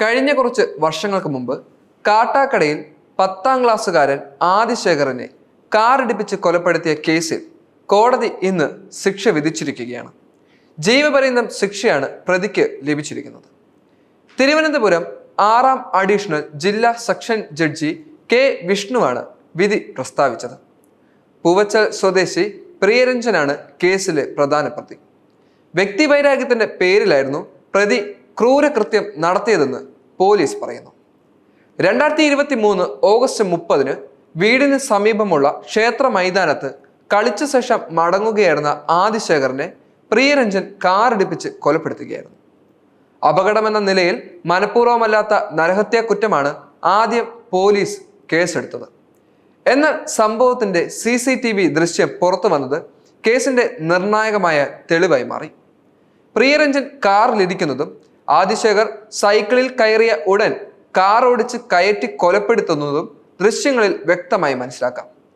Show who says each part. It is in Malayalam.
Speaker 1: കഴിഞ്ഞ കുറച്ച് വർഷങ്ങൾക്ക് മുമ്പ് കാട്ടാക്കടയിൽ പത്താം ക്ലാസ്സുകാരൻ ആദിശേഖറിനെ കാറിടിപ്പിച്ച് കൊലപ്പെടുത്തിയ കേസിൽ കോടതി ഇന്ന് ശിക്ഷ വിധിച്ചിരിക്കുകയാണ്. ജീവപര്യന്തം ശിക്ഷയാണ് പ്രതിക്ക് ലഭിച്ചിരിക്കുന്നത്. തിരുവനന്തപുരം ആറാം അഡീഷണൽ ജില്ലാ സെക്ഷൻ ജഡ്ജി കെ വിഷ്ണുവാണ് വിധി പ്രസ്താവിച്ചത്. പൂവച്ചൽ സ്വദേശി പ്രിയരഞ്ജനാണ് കേസിലെ പ്രധാന പ്രതി. വ്യക്തിവൈരാഗ്യത്തിന്റെ പേരിലായിരുന്നു പ്രതി ക്രൂരകൃത്യം നടത്തിയതെന്ന് പോലീസ് പറയുന്നു. രണ്ടായിരത്തി ഇരുപത്തി മൂന്ന് ഓഗസ്റ്റ് മുപ്പതിന് വീടിന് സമീപമുള്ള ക്ഷേത്ര മൈതാനത്ത് കളിച്ച ശേഷം മടങ്ങുകയായിരുന്ന ആദിശേഖറിനെ പ്രിയരഞ്ജൻ കാറിടിപ്പിച്ച് കൊലപ്പെടുത്തുകയായിരുന്നു. അപകടമെന്ന നിലയിൽ മനഃപൂർവമല്ലാത്ത നരഹത്യാ കുറ്റമാണ് ആദ്യം പോലീസ് കേസെടുത്തത്. എന്നാൽ സംഭവത്തിന്റെ സി സി ടി വി ദൃശ്യം പുറത്തു വന്നത് കേസിന്റെ നിർണായകമായ തെളിവായി മാറി. പ്രിയരഞ്ജൻ കാറിലിരിക്കുന്നതും ആദിശേഖർ സൈക്കിളിൽ കയറിയ ഉടൻ കാർ ഓടിച്ച് കയറ്റി കൊലപ്പെടുത്തുന്നതും ദൃശ്യങ്ങളിൽ വ്യക്തമായി മനസ്സിലാക്കാം.